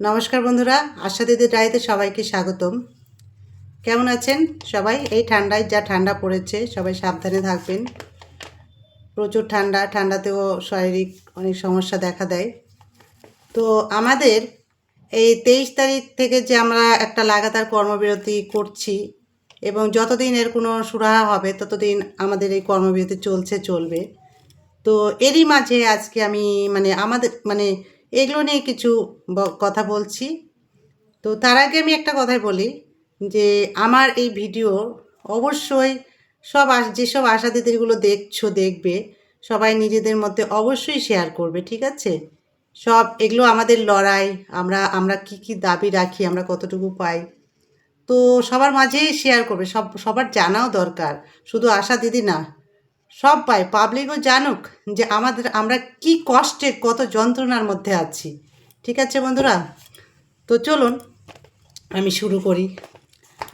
নমস্কার বন্ধুরা, আশা দিদি ডায়েতে সবাইকে স্বাগতম। কেমন আছেন সবাই? এই ঠান্ডায় যা ঠান্ডা পড়েছে, সবাই সাবধানে থাকবেন। প্রচুর ঠান্ডা, ঠান্ডাতেও শারীরিক অনেক সমস্যা দেখা দেয়। তো আমাদের এই তেইশ তারিখ থেকে যে আমরা একটা লাগাতার কর্মবিরতি করছি এবং যতদিন এর কোনো সুরাহা হবে, ততদিন আমাদের এই কর্মবিরতি চলছে, চলবে। তো এরই মাঝে আজকে আমি মানে আমাদের মানে এগুলো নিয়ে কিছু কথা বলছি। তো তার আগে আমি একটা কথাই বলি যে আমার এই ভিডিও অবশ্যই সব আশ, যেসব আশা দিদিগুলো দেখছ, দেখবে, সবাই নিজেদের মধ্যে অবশ্যই শেয়ার করবে, ঠিক আছে? সব এগুলো আমাদের লড়াই, আমরা আমরা কি কি দাবি রাখি, আমরা কতটুকু পাই। তো সবার মাঝেই শেয়ার করবে, সব, সবার জানাও দরকার, শুধু আশা দিদি না। সব পাই পাবলিকও জানুক যে আমাদের, আমরা কি কষ্টে, কত যন্ত্রণার মধ্যে আছি। ঠিক আছে বন্ধুরা? তো চলুন, আমি শুরু করি।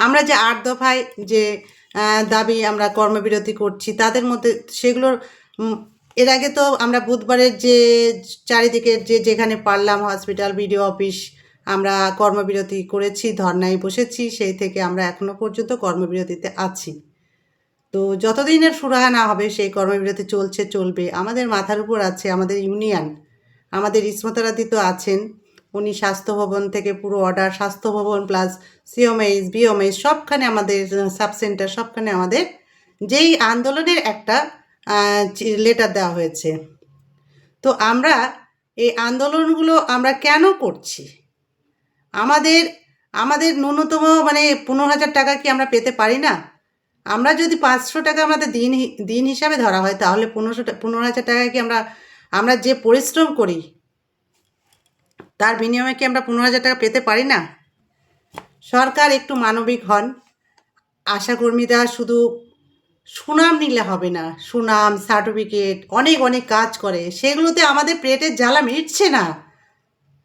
আমরা যে আট দফায় যে দাবি আমরা কর্মবিরতি করছি, তাদের মধ্যে সেগুলোর এর আগে তো আমরা বুধবারের যে চারিদিকে যে, যেখানে পারলাম হসপিটাল, বিডিও অফিস, আমরা কর্মবিরতি করেছি, ধর্নায় বসেছি, সেই থেকে আমরা এখনও পর্যন্ত কর্মবিরতিতে আছি। তো যতদিনের সুরাহা না হবে, সেই কর্মবিরতি চলছে, চলবে। আমাদের মাথার উপর আছে আমাদের ইউনিয়ন। আমাদের ইসমতারাদি তো আছেন। উনি স্বাস্থ্য ভবন থেকে পুরো অর্ডার, স্বাস্থ্য ভবন প্লাস সিওমএইচ বিওমএইচ সবখানে আমাদের সাব সেন্টার সবখানে আমাদের যেই আন্দোলনের একটা লেটার দেওয়া হয়েছে। তো আমরা এই আন্দোলনগুলো আমরা কেন করছি? আমাদের আমাদের ন্যূনতম মানে পনেরো হাজার টাকা কি আমরা পেতে পারি না? আমরা যদি পাঁচশো টাকা আমাদের দিন দিন হিসাবে ধরা হয়, তাহলে পনেরোশো পনেরো হাজার টাকায় কি আমরা আমরা যে পরিশ্রম করি, তার বিনিময়ে কি আমরা পনেরো হাজার টাকা পেতে পারি না? সরকার একটু মানবিক হন। আশাকর্মীরা শুধু সুনাম নিলে হবে না, সুনাম সার্টিফিকেট অনেক অনেক কাজ করে। সেগুলোতে আমাদের পেটের জ্বালা মিটছে না।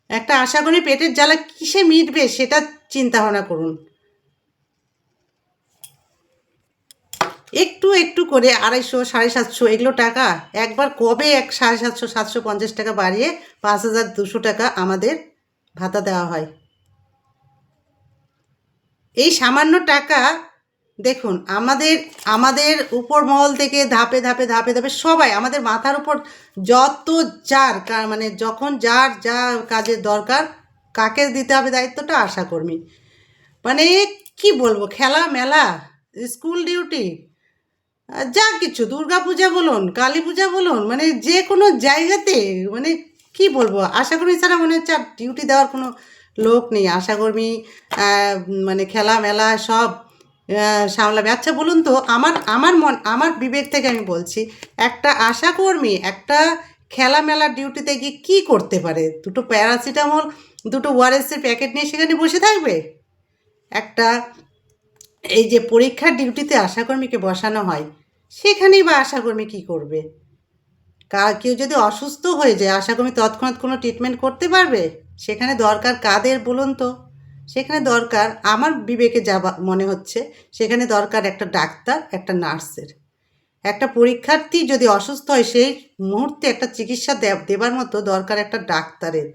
একটা আশাকর্মী পেটের জ্বালা কিসে মিটবে, সেটা চিন্তা ভাবনা করুন। একটু একটু করে আড়াইশো, সাড়ে সাতশো, এগুলো টাকা? একবার কবে এক সাড়ে সাতশো সাতশো পঞ্চাশ টাকা বাড়িয়ে পাঁচ হাজার দুশো টাকা আমাদের ভাতা দেওয়া হয়? এই সামান্য টাকা, দেখুন, আমাদের আমাদের উপর মহল থেকে ধাপে ধাপে ধাপে ধাপে সবাই, আমাদের মাথার উপর যত যার মানে যখন যার যা কাজের দরকার, কাকে দিতে হবে দায়িত্বটা আশাকর্মী। মানে কি বলব খেলা মেলা স্কুল ডিউটি যা কিছু, দুর্গা পূজা বলুন, কালী পূজা বলুন মানে যে কোনো জায়গাতে মানে কি বলব আশাকর্মী ছাড়া মনে হচ্ছে আর ডিউটি দেওয়ার কোনো লোক নেই। আশাকর্মী মানে খেলা মেলা সব সামলাবে। আচ্ছা বলুন তো, আমার আমার মন, আমার বিবেক থেকে আমি বলছি, একটা আশাকর্মী একটা খেলা মেলার ডিউটিতে গিয়ে কী করতে পারে? দুটো প্যারাসিটামল দুটো ওয়ারেসের প্যাকেট নিয়ে সেখানে বসে থাকবে? একটা এই যে পরীক্ষার ডিউটিতে আশাকর্মীকে বসানো হয়, সেখানেই বা আশাকর্মী কী করবে? কা কেউ যদি অসুস্থ হয়ে যায়, আশাকর্মী তৎক্ষণাৎ কোনো ট্রিটমেন্ট করতে পারবে? সেখানে দরকার কাদের বলুন তো? সেখানে দরকার আমার বিবেকে যা মনে হচ্ছে, সেখানে দরকার একটা ডাক্তার, একটা নার্সের। একটা পরীক্ষার্থী যদি অসুস্থ হয়, সেই মুহূর্তে একটা চিকিৎসা দেবার মতো দরকার একটা ডাক্তারের।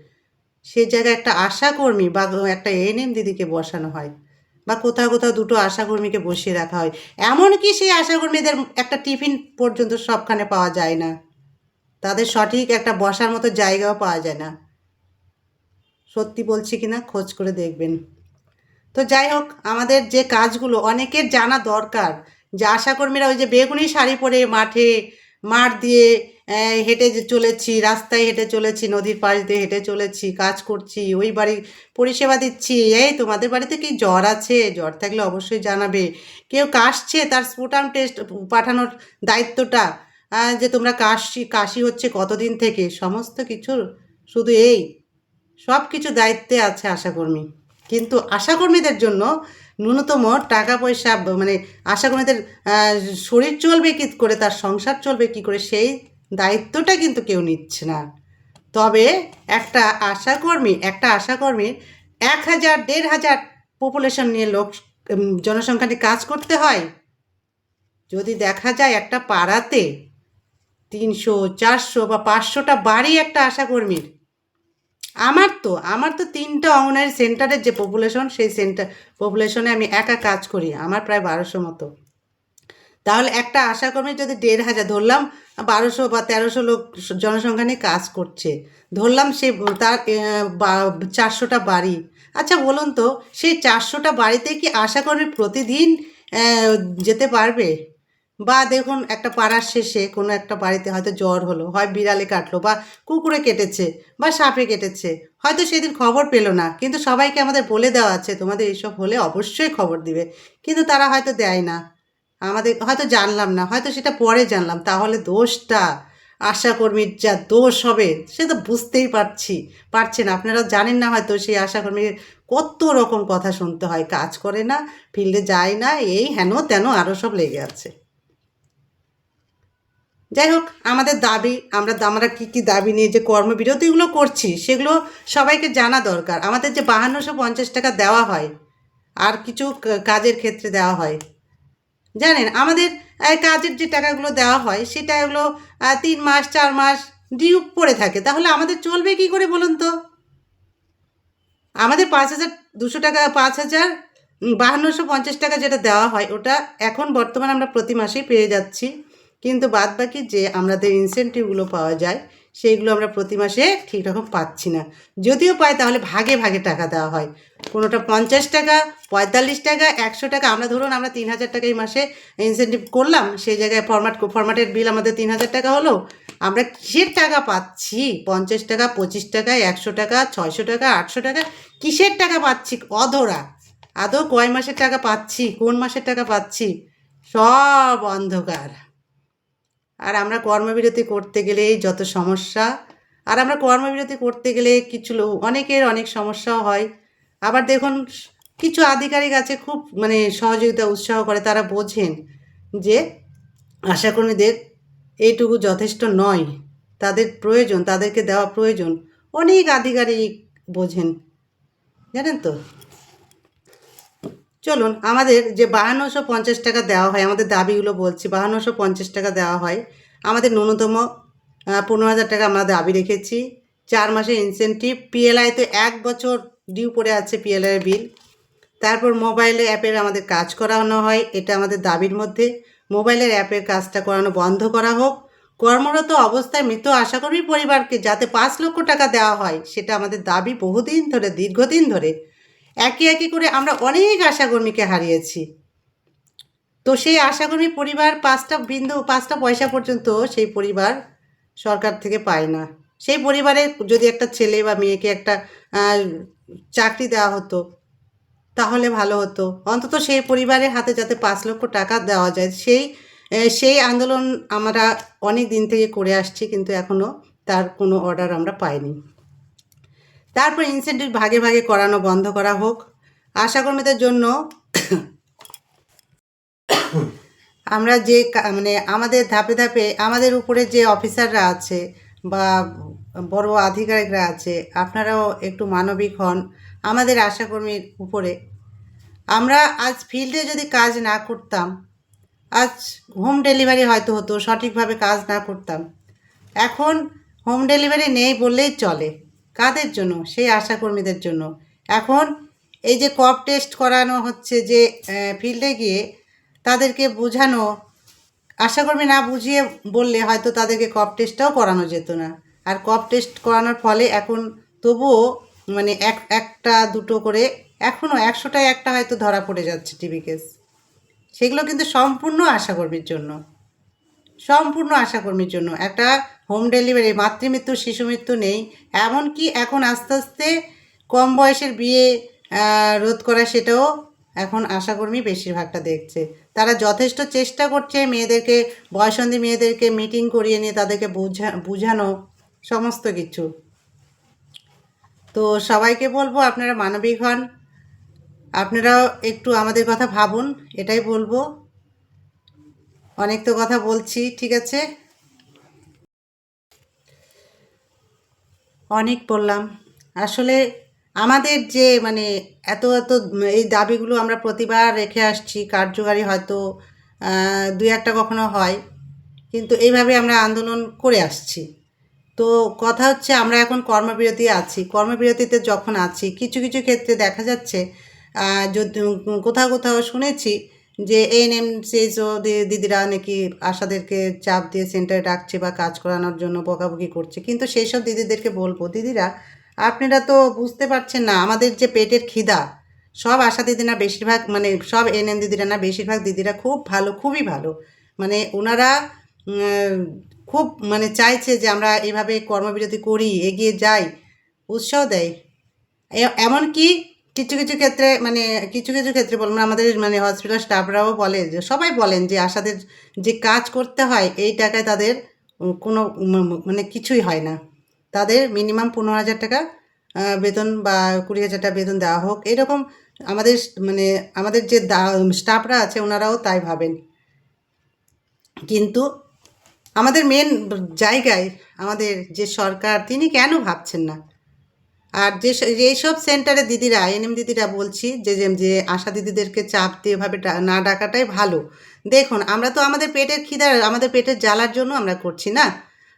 সে জায়গায় একটা আশাকর্মী বা একটা এএনএম দিদিকে বসানো হয়। বা কোথাও কোথাও দুটো আশাকর্মীকে বসিয়ে রাখা হয়। এমনকি সেই আশাকর্মীদের একটা টিফিন পর্যন্ত সবখানে পাওয়া যায় না। তাদের সঠিক একটা বসার মতো জায়গাও পাওয়া যায় না। সত্যি বলছি কি না খোঁজ করে দেখবেন। তো যাই হোক, আমাদের যে কাজগুলো, অনেকের জানা দরকার যে আশাকর্মীরা ওই যে বেগুনি শাড়ি পরে মাঠে মাঠ দিয়ে হেঁটে চলেছি, রাস্তায় হেঁটে চলেছি, নদীর পাশ দিয়ে হেঁটে চলেছি, কাজ করছি, ওই বাড়ি পরিষেবা দিচ্ছি। এই তোমাদের বাড়িতে কি জ্বর আছে? জ্বর থাকলে অবশ্যই জানাবে। কেউ কাশছে, তার স্পুটাম টেস্ট পাঠানোর দায়িত্বটা যে তোমরা কাশি কাশি হচ্ছে কতদিন থেকে? সমস্ত কিছুর শুধু এই। সব কিছু দায়িত্বে আছে আশাকর্মী। কিন্তু আশাকর্মীদের জন্য ন্যূনতম টাকা পয়সা মানে আশাকর্মীদের শরীর চলবে কী করে, তার সংসার চলবে কি করে, সেই দায়িত্বটা কিন্তু কেউ নিচ্ছে না। তবে একটা আশাকর্মী একটা আশাকর্মীর এক হাজার দেড় হাজার পপুলেশন নিয়ে লোক উম, জনসংখ্যা নিয়ে কাজ করতে হয়। যদি দেখা যায় একটা পাড়াতে তিনশো চারশো বা পাঁচশোটা বাড়ি একটা আশাকর্মীর আমার তো আমার তো তিনটা অঙ্গনারী সেন্টারের যে পপুলেশন সেই সেন্টার পপুলেশনে আমি একা কাজ করি আমার প্রায় বারোশো মতো। তাহলে একটা আশাকর্মী যদি দেড় হাজার, ধরলাম বারোশো বা তেরোশো লোক জনসংখ্যা নিয়ে কাজ করছে, ধরলাম সে তার চারশোটা বাড়ি। আচ্ছা বলুন তো সেই চারশোটা বাড়িতে কি আশাকর্মী প্রতিদিন যেতে পারবে? বা দেখুন, একটা পাড়ার শেষে কোনো একটা বাড়িতে হয়তো জ্বর হলো, হয় বিড়ালে কাটলো বা কুকুরে কেটেছে বা সাপে কেটেছে, হয়তো সেদিন খবর পেল না, কিন্তু সবাইকে আমাদের বলে দেওয়া আছে, তোমাদের এইসব হলে অবশ্যই খবর দিবে, কিন্তু তারা হয়তো দেয় না। আমাদের হয়তো জানলাম না, হয়তো সেটা পরে জানলাম, তাহলে দোষটা আশাকর্মীর যা দোষ হবে, সে তো বুঝতেই পারছি পারছেন আপনারা জানেন না হয়তো সেই আশাকর্মীর কত রকম কথা শুনতে হয়, কাজ করে না, ফিল্ডে যায় না, এই হেন তেন আরও সব লেগে আছে। যাই হোক, আমাদের দাবি, আমরা আমরা কী কী দাবি নিয়ে যে কর্মবিরতিগুলো করছি, সেগুলো সবাইকে জানা দরকার। আমাদের যে বাহান্নশো পঞ্চাশ টাকা দেওয়া হয়, আর কিছু কাজের ক্ষেত্রে দেওয়া হয় জানেন, আমাদের কাজের যে টাকাগুলো দেওয়া হয় সে টাকাগুলো তিন মাস, চার মাস ডিউ পড়ে থাকে। তাহলে আমাদের চলবে কি করে বলুন তো? আমাদের পাঁচ হাজার দুশো টাকা, পাঁচ হাজার বাহান্নশো পঞ্চাশ টাকা যেটা দেওয়া হয়, ওটা এখন বর্তমানে আমরা প্রতি মাসেই পেয়ে যাচ্ছি। কিন্তু বাদ বাকি যে আমাদের ইনসেন্টিভগুলো পাওয়া যায় সেইগুলো আমরা প্রতি মাসে ঠিক রকম পাচ্ছি না। যদিও পাই, তাহলে ভাগে ভাগে টাকা দেওয়া হয়। কোনোটা পঞ্চাশ টাকা, পঁয়তাল্লিশ টাকা, একশো টাকা। আমরা ধরুন, আমরা তিন হাজার টাকা এই মাসে ইনসেন্টিভ করলাম, সেই জায়গায় ফরম্যাট ফরম্যাটের বিল আমাদের তিন হাজার টাকা হলো। আমরা কিসের টাকা পাচ্ছি? পঞ্চাশ টাকা, পঁচিশ টাকা, একশো টাকা, ছয়শো টাকা, আটশো টাকা, কিসের টাকা পাচ্ছি? অধরা। আদৌ কয় মাসের টাকা পাচ্ছি? কোন মাসের টাকা পাচ্ছি? সব অন্ধকার। আর আমরা কর্মবিরতি করতে গেলেই যত সমস্যা, আর আমরা কর্মবিরতি করতে গেলে কিছু অনেকের অনেক সমস্যাও হয়। আবার দেখুন, কিছু আধিকারিক আছে খুব মানে সহযোগিতা, উৎসাহ করে, তারা বোঝেন যে আশাকর্মীদের এইটুকু যথেষ্ট নয়। তাদের প্রয়োজন, তাদেরকে দেওয়া প্রয়োজন। অনেক আধিকারিক বোঝেন। জানেন তো? চলুন, আমাদের যে বাহান্নশো পঞ্চাশ টাকা দেওয়া হয়, আমাদের দাবিগুলো বলছি, বাহান্নশো পঞ্চাশ টাকা দেওয়া হয়, আমাদের ন্যূনতম পনেরো হাজার টাকা আমরা দাবি রেখেছি। চার মাসের ইনসেন্টিভ পিএলআইতে এক বছর ডিউ পড়ে আছে পিএলআই বিল তারপর মোবাইলে অ্যাপের আমাদের কাজ করানো হয়, এটা আমাদের দাবির মধ্যে। মোবাইলের অ্যাপের কাজটা করানো বন্ধ করা হোক। কর্মরত অবস্থায় মৃত আশাকর্মী পরিবারকে যাতে পাঁচ লক্ষ টাকা দেওয়া হয়, সেটা আমাদের দাবি বহুদিন ধরে, দীর্ঘদিন ধরে। একে একে করে আমরা অনেক আশাকর্মীকে হারিয়েছি। তো সেই আশাকর্মী পরিবার পাঁচটা বিন্দু, পাঁচটা পয়সা পর্যন্ত সেই পরিবার সরকার থেকে পায় না। সেই পরিবারে যদি একটা ছেলে বা মেয়েকে একটা চাকরি দেওয়া হতো, তাহলে ভালো হতো। অন্তত সেই পরিবারের হাতে যাতে পাঁচ লক্ষ টাকা দেওয়া যায়, সেই সেই আন্দোলন আমরা অনেক দিন থেকে করে আসছি, কিন্তু এখনও তার কোনো অর্ডার আমরা পাইনি। তারপর ইনসেন্টিভ ভাগে ভাগে করানো বন্ধ করা হোক। আশাকর্মীদের জন্য আমরা যে মানে আমাদের ধাপে ধাপে আমাদের উপরে যে অফিসাররা আছে বা বড় আধিকারিকরা আছে, আপনারাও একটু মানবিক হন আমাদের আশাকর্মীর উপরে। আমরা আজ ফিল্ডে যদি কাজ না করতাম, আজ হোম ডেলিভারি হয়তো হতো, সঠিকভাবে কাজ না করতাম। এখন হোম ডেলিভারি নেই বললেই চলে। কাদের জন্য? সেই আশাকর্মীদের জন্য। এখন এই যে কপ টেস্ট করানো হচ্ছে যে ফিল্ডে গিয়ে তাদেরকে বোঝানো, আশাকর্মী না বুঝিয়ে বললে হয়তো তাদেরকে কপ টেস্টটাও করানো যেত না। আর কপ টেস্ট করানোর ফলে এখন তবুও মানে এক, একটা, দুটো করে এখনও একশোটায় একটা হয়তো ধরা পড়ে যাচ্ছে টিভি কেস। সেগুলো কিন্তু সম্পূর্ণ আশাকর্মীর জন্য। সম্পূর্ণ আশাকর্মীর জন্য। একটা হোম ডেলিভারি মাতৃমৃত্যু শিশু মৃত্যু নেই। এমনকি এখন আস্তে আস্তে কম বয়সের বিয়ে রোধ করা সেটাও এখন আশাকর্মী বেশিরভাগটা দেখছে। তারা যথেষ্ট চেষ্টা করছে মেয়েদেরকে, বয়সন্ধি মেয়েদেরকে মিটিং করিয়ে নিয়ে তাদেরকে বোঝা, বুঝানো, সমস্ত কিছু। তো সবাইকে বলব আপনারা মানবিক হন। আপনারাও একটু আমাদের কথা ভাবুন, এটাই বলব। অনেক তো কথা বলছি, ঠিক আছে? অনেক বললাম। আসলে আমাদের যে মানে এত এত এই দাবিগুলো আমরা প্রতিবার রেখে আসছি, কার্যকারী হয়তো দুই একটা কখনো হয়, কিন্তু এইভাবে আমরা আন্দোলন করে আসছি। তো কথা হচ্ছে আমরা এখন কর্মবিরতি আছি। কর্মবিরতিতে যখন আছি, কিছু কিছু ক্ষেত্রে দেখা যাচ্ছে যদি কোথাও কোথাও শুনেছি যে এএনএম সেইসও দিদিরা নাকি আশাদেরকে চাপ দিয়ে সেন্টারে ডাকছে বা কাজ করানোর জন্য বকাবকি করছে। কিন্তু সেই সব দিদিদেরকে বলব, দিদিরা, আপনারা তো বুঝতে পারছেন না, আমাদের যে পেটের খিদা, সব আশা দিদিরা বেশিরভাগ মানে সব এনএম দিদিরা না, বেশিরভাগ দিদিরা খুব ভালো, খুবই ভালো। মানে ওনারা খুব মানে চাইছে যে আমরা এভাবে কর্মবিরতি করি, এগিয়ে যাই, উৎসাহ দেয়। এমনকি কিছু কিছু ক্ষেত্রে মানে কিছু কিছু ক্ষেত্রে বলব না, আমাদের মানে হসপিটাল স্টাফরাও বলে যে সবাই বলেন যে আশাদের যে কাজ করতে হয় এই টাকায় তাদের কোনো মানে কিছুই হয় না। তাদের মিনিমাম পনেরো হাজার টাকা বেতন বা কুড়ি হাজার টাকা বেতন দেওয়া হোক। এরকম আমাদের মানে আমাদের যে স্টাফরা আছে ওনারাও তাই ভাবেন। কিন্তু আমাদের মেন জায়গায় আমাদের যে সরকার তিনি কেন ভাবছেন না? আর যে সব সেন্টারে দিদিরা এনএম দিদিরা বলছি, যে যে- আশা দিদিদেরকে চাপ দিয়ে এভাবে না ডাকাটাই ভালো। দেখুন, আমরা তো আমাদের পেটের খিদার আমাদের পেটের জ্বালার জন্য আমরা করছি না।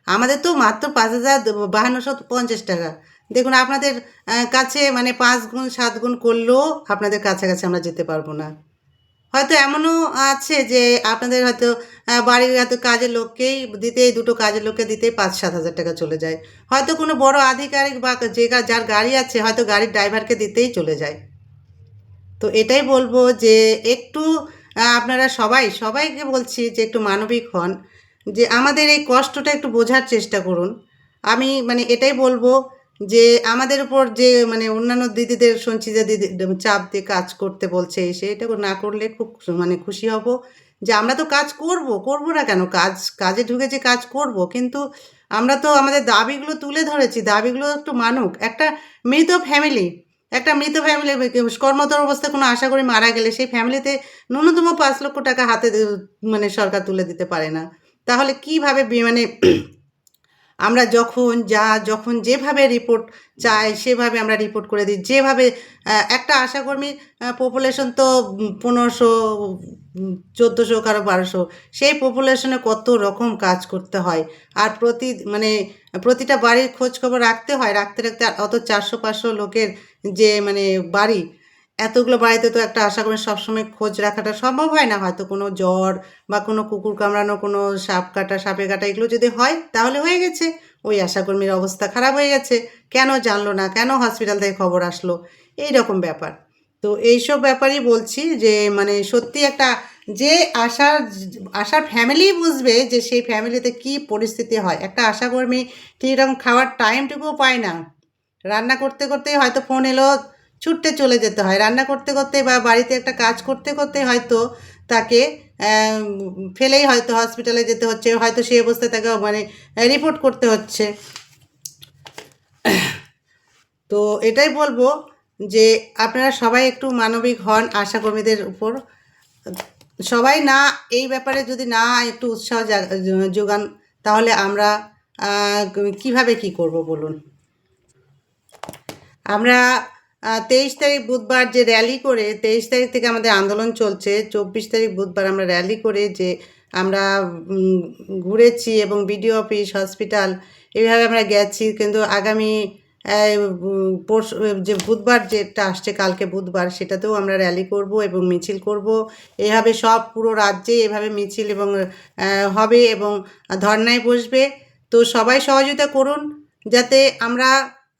আমাদের তো মাত্র পাঁচ হাজার বাহান্নশো পঞ্চাশ টাকা। দেখুন, আপনাদের কাছে মানে পাঁচ গুণ, সাত গুণ করলেও আপনাদের কাছাকাছি আমরা যেতে পারব না। হয়তো এমনও আছে যে আপনাদের হয়তো বাড়ির হয়তো কাজের লোককেই দিতেই, দুটো কাজের লোককে দিতেই পাঁচ সাত হাজার টাকা চলে যায়। হয়তো কোনো বড় আধিকারিক বা যে যার গাড়ি আছে, হয়তো গাড়ির ড্রাইভারকে দিতেই চলে যায়। তো এটাই বলব যে একটু আপনারা সবাই, সবাইকে বলছি যে একটু মানবিক হন, যে আমাদের এই কষ্টটা একটু বোঝার চেষ্টা করুন। আমি মানে এটাই বলব যে আমাদের উপর যে মানে অন্যান্য দিদিদের যে দিদি চাপ দিয়ে কাজ করতে বলছে, এসে এটা না করলে খুব মানে খুশি হব। যে আমরা তো কাজ করব করব না কেন? কাজ, কাজে ঢুকে যে কাজ করব, কিন্তু আমরা তো আমাদের দাবিগুলো তুলে ধরেছি, দাবিগুলো একটু মানুক। একটা মৃত ফ্যামিলি, একটা মৃত ফ্যামিলি কর্মতর অবস্থায় কোনো আশা করি মারা গেলে সেই ফ্যামিলিতে ন্যূনতম পাঁচ লক্ষ টাকা হাতে মানে সরকার তুলে দিতে পারে না। তাহলে কীভাবে মানে আমরা যখন, যা যখন যেভাবে রিপোর্ট চাই, সেভাবে আমরা রিপোর্ট করে দিই। যেভাবে একটা আশাকর্মীর পপুলেশন তো পনেরোশো, চোদ্দোশো, কারও বারোশো, সেই পপুলেশনে কত রকম কাজ করতে হয়? আর প্রতি মানে প্রতিটা বাড়ির খোঁজ খবর রাখতে হয়, রাখতে রাখতে অত চারশো, পাঁচশো লোকের যে মানে বাড়ি এতগুলো বাড়িতে তো একটা আশা করি সবসময় খোঁজ রাখাটা সম্ভব হয় না। হয়তো কোনো জ্বর বা কোনো কুকুর কামড়ানো, কোনো সাপ কাটা, সাপে কাটা এগুলো যদি হয়, তাহলে হয়ে গেছে। ওই আশাকর্মীর অবস্থা খারাপ হয়ে গেছে। কেন জানলো না? কেন হসপিটাল থেকে খবর আসলো? এই রকম ব্যাপার। তো এইসব ব্যাপারই বলছি যে মানে সত্যি একটা যে আশার আশার ফ্যামিলি বুঝবে যে, সেই ফ্যামিলিতে কি পরিস্থিতি হয়। একটা আশাকর্মী ঠিক রকম খাওয়ার টাইমটুকুও পায় না। রান্না করতে, করতেই হয়তো ফোন এলো ছুটতে চলে যেতে হয়। রান্না করতে করতে বা বাড়িতে একটা কাজ করতে করতে হয়তো তাকে ফেলেই হয়তো হসপিটালে যেতে হচ্ছে। হয়তো সেই অবস্থায় তাকে মানে রিপোর্ট করতে হচ্ছে। তো এটাই বলব যে আপনারা সবাই একটু মানবিক হন আশাকর্মীদের উপর। সবাই না, এই ব্যাপারে যদি না একটু উৎসাহ যোগান, তাহলে আমরা কীভাবে কি করব বলুন? আমরা তেইশ তারিখ বুধবার যে র্যালি করে, তেইশ তারিখ থেকে আমাদের আন্দোলন চলছে। চব্বিশ তারিখ বুধবার আমরা র্যালি করে যে আমরা ঘুরেছি এবং বিডিও অফিস, হসপিটাল এইভাবে আমরা গেছি। কিন্তু আগামী পরশু, যে বুধবার যেটা আসছে, কালকে বুধবার, সেটাতেও আমরা র্যালি করব এবং মিছিল করব। এভাবে সব পুরো রাজ্যে এভাবে মিছিল এবং হবে এবং ধর্নায় বসবে। তো সবাই সহযোগিতা করুন, যাতে আমরা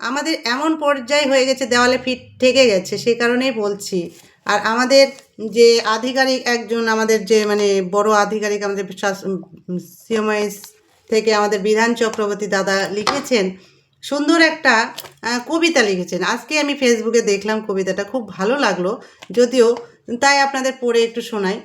আমাদের এমন পর্যায় হয়ে গেছে, দেওয়ালে ফিট ঠেকে গেছে সেই কারণেই বলছি। আর আমাদের যে আধিকারিক একজন, আমাদের যে মানে বড় আধিকারিক আমাদের সিএমআইএস থেকে আমাদের বিধান চক্রবর্তী দাদা লিখেছেন, সুন্দর একটা কবিতা লিখেছেন। আজকে আমি ফেসবুকে দেখলাম কবিতাটা, খুব ভালো লাগল। যদিও তাই আপনাদের পড়ে একটু শোনাই।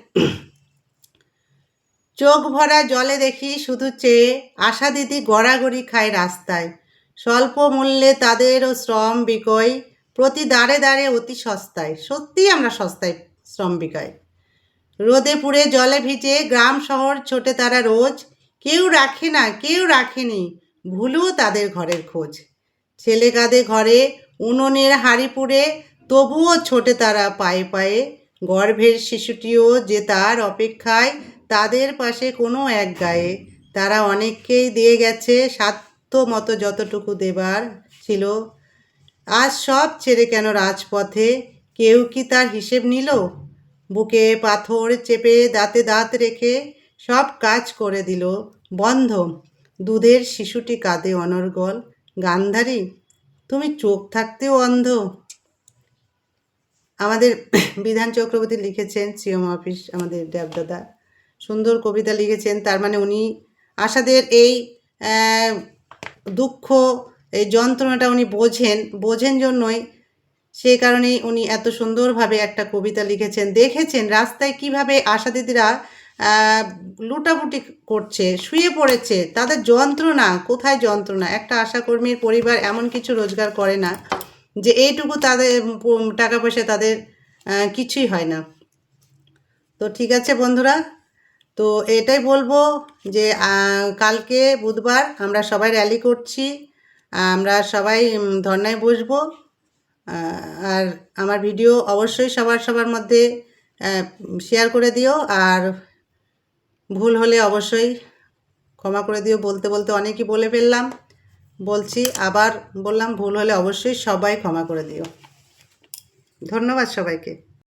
চোখ ভরা জলে দেখি শুধু চেয়ে, আশা দিদি গড়াগড়ি খায় রাস্তায়। স্বল্প মূল্যে তাদেরও শ্রম বিকয় প্রতি দাঁড়ে দাঁড়ে অতি সস্তায়। সত্যিই আমরা সস্তায় শ্রম বিকয় রোদে পুড়ে জলে ভিজে গ্রাম শহর ছোটে তারা রোজ। কেউ রাখে না, কেউ রাখেনি ভুলেও তাদের ঘরের খোঁজ। ছেলে কাঁধে ঘরে উনুনের হাঁড়ি পুড়ে, তবুও ছোটে তারা পায়ে পায়ে। গর্ভের শিশুটিও যে তার অপেক্ষায়, তাদের পাশে কোনো এক গায়ে। তারা অনেককেই দিয়ে গেছে সাত মতো যতটুকু দেবার ছিল, আজ সব ছেড়ে কেন রাজপথে? কেউ কি তার হিসেব নিল? বুকে পাথর চেপে দাঁতে দাঁত রেখে সব কাজ করে দিল। বন্ধ, দুধের শিশুটি কাঁদে অনর্গল। গান্ধারী, তুমি চোখ থাকতেও অন্ধ। আমাদের বিধান চক্রবর্তী লিখেছেন সিএম অফিস, আমাদের দেবদাদা সুন্দর কবিতা লিখেছেন, তার মানে উনি আশাদের এই দুঃখ, এই যন্ত্রণাটা উনি বোঝেন বোঝেন জন্যই সেই কারণেই উনি এত সুন্দরভাবে একটা কবিতা লিখেছেন। দেখেছেন রাস্তায় কীভাবে আশা দিদিরা লুটাপুটি করছে, শুয়ে পড়েছে, তাদের যন্ত্রণা, কোথায় যন্ত্রণা? একটা আশাকর্মীর পরিবার এমন কিছু রোজগার করে না যে এইটুকু তাদের টাকা পয়সা তাদের কিছুই হয় না। তো ঠিক আছে বন্ধুরা তো এটাই বলব যে কালকে বুধবার আমরা সবাই র্যালি করছি। আমরা সবাই ধর্নায় বসবো। আর আমার ভিডিও অবশ্যই সবার সবার মধ্যে শেয়ার করে দিও। আর ভুল হলে অবশ্যই ক্ষমা করে দিও। বলতে বলতে অনেকই বলে ফেললাম, বলছি। আবার বললাম, ভুল হলে অবশ্যই সবাই ক্ষমা করে দিও। ধন্যবাদ সবাইকে।